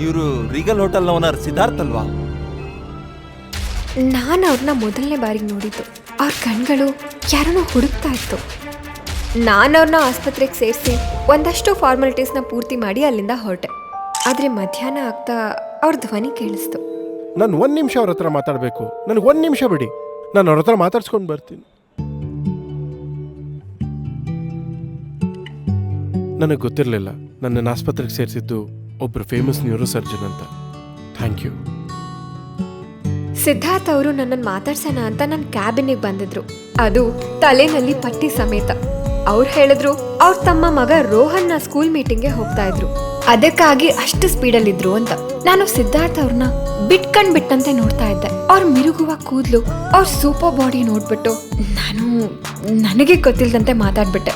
ಇವರು Regal hotel owner Siddharth ಅಲ್ವಾ? ನಾನು ಅವ್ರನ್ನ ಮೊದಲನೇ ಬಾರಿಗೆ ನೋಡಿದ್ದು. ಅವ್ರ ಕಣ್ಗಳು ಯಾರನ್ನೋ ಹುಡುಕ್ತಾ ಇತ್ತು. ನಾನು ಅವ್ರನ್ನ ಆಸ್ಪತ್ರೆಗೆ ಸೇರಿಸಿ ಒಂದಷ್ಟು ಫಾರ್ಮಾಲಿಟೀಸ್ನ ಪೂರ್ತಿ ಮಾಡಿ ಅಲ್ಲಿಂದ ಹೊರಟೆ. ಆದರೆ ಮಧ್ಯಾಹ್ನ ಆಗ್ತಾ ಅವ್ರ ಧ್ವನಿ ಕೇಳಿಸ್ತು. ನಾನು ಒಂದು ನಿಮಿಷ ಅವ್ರ ಹತ್ರ ಮಾತಾಡಬೇಕು. ನನಗೆ ಒಂದು ನಿಮಿಷ ಬಿಡಿ. ನಾನು ಅವ್ರ ಹತ್ರ ಮಾತಾಡ್ಸ್ಕೊಂಡು ಬರ್ತೀನಿ. ನನಗೆ ಗೊತ್ತಿರಲಿಲ್ಲ. ನನ್ನನ್ನು ಆಸ್ಪತ್ರೆಗೆ ಸೇರಿಸಿದ್ದು ಒಬ್ಬರು ಫೇಮಸ್ ನ್ಯೂರೋ ಸರ್ಜನ್ ಅಂತ. ಥ್ಯಾಂಕ್ ಯು ಸಿದ್ಧಾರ್ಥ್ ಅವರು ನನ್ನನ್ನು ಮಾತಾಡ್ಸೋಣ ಅಂತ ನನ್ನ ಕ್ಯಾಬಿನಿಗೆ ಬಂದಿದ್ರು. ಅದು ತಲೆನಲ್ಲಿ ಪಟ್ಟಿ ಸಮೇತ. ಅವ್ರು ಹೇಳಿದ್ರು, ಅವ್ರ ತಮ್ಮ ಮಗ ರೋಹನ್ನ ಸ್ಕೂಲ್ ಮೀಟಿಂಗ್ಗೆ ಹೋಗ್ತಾ ಇದ್ರು. ಅದಕ್ಕಾಗಿ ಅಷ್ಟು ಸ್ಪೀಡಲ್ಲಿದ್ರು ಅಂತ. ನಾನು ಸಿದ್ಧಾರ್ಥ್ ಅವ್ರನ್ನ ಬಿಟ್ಕಂಡ್ ಬಿಟ್ಟಂತೆ ನೋಡ್ತಾ ಇದ್ದೆ. ಅವ್ರ ಮಿರುಗುವ ಕೂದಲು, ಅವ್ರ ಸೂಪರ್ ಬಾಡಿ ನೋಡ್ಬಿಟ್ಟು ನಾನು ನನಗೆ ಗೊತ್ತಿಲ್ಲದಂತೆ ಮಾತಾಡ್ಬಿಟ್ಟೆ.